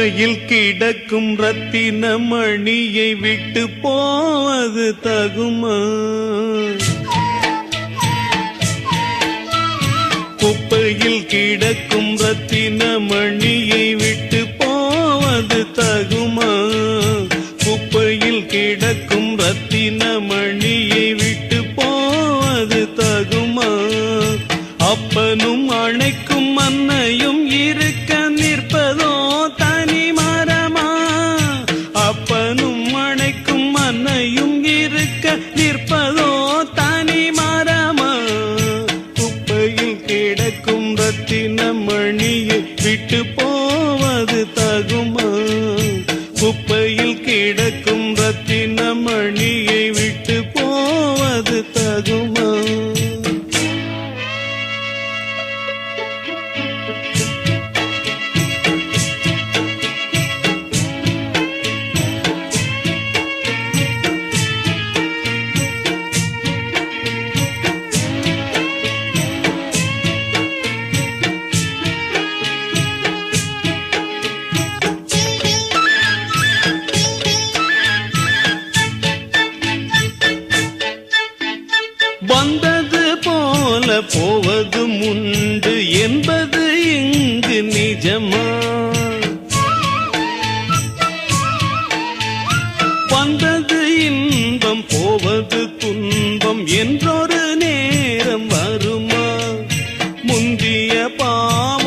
குப்பையில் கிடக்கும் ரத்தின மணியை விட்டு போவது தகுமா? குப்பையில் கிடக்கும் ரத்தின மணியை விட்டு போவது தகுமா? குப்பையில் கிடக்கும் ரத்தின மணியை விட்டு போவது தகுமா? அப்பனும் அணைக்கும் அன்னையும் இருக்க குப்பையில் கிடக்கும் ரத்தின வந்தது போல போவதும் உண்டு என்பது இங்கு நிஜமா? வந்தது இன்பம் போவது துன்பம் என்றொரு நேரம் வருமா? முந்திய பாவம்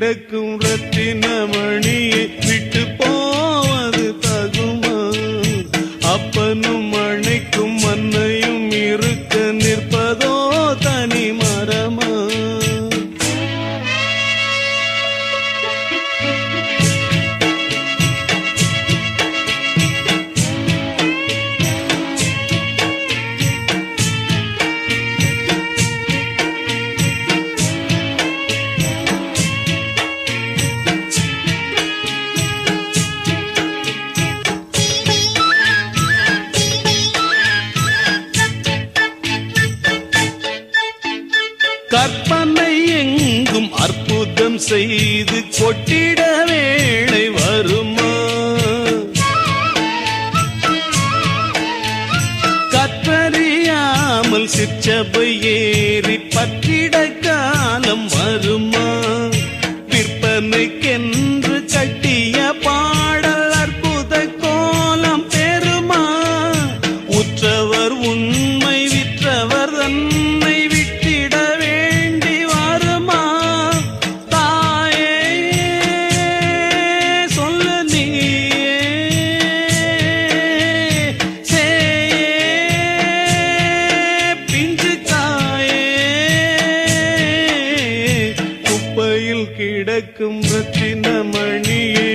கிடக்கும் ரத்தின செய்து கொட்டிட வேளை வருமா? கற்றறியாமல் சிற்றபை ஏறி பற்றிட காலம் வருமா? விற்பனைக்கென்று கட்டிய பாடல் அற்புத கோலம் பெருமா உற்றவர் உண்மை விற்றவர் தன்னை கிடக்கும் ரத்தின மணியை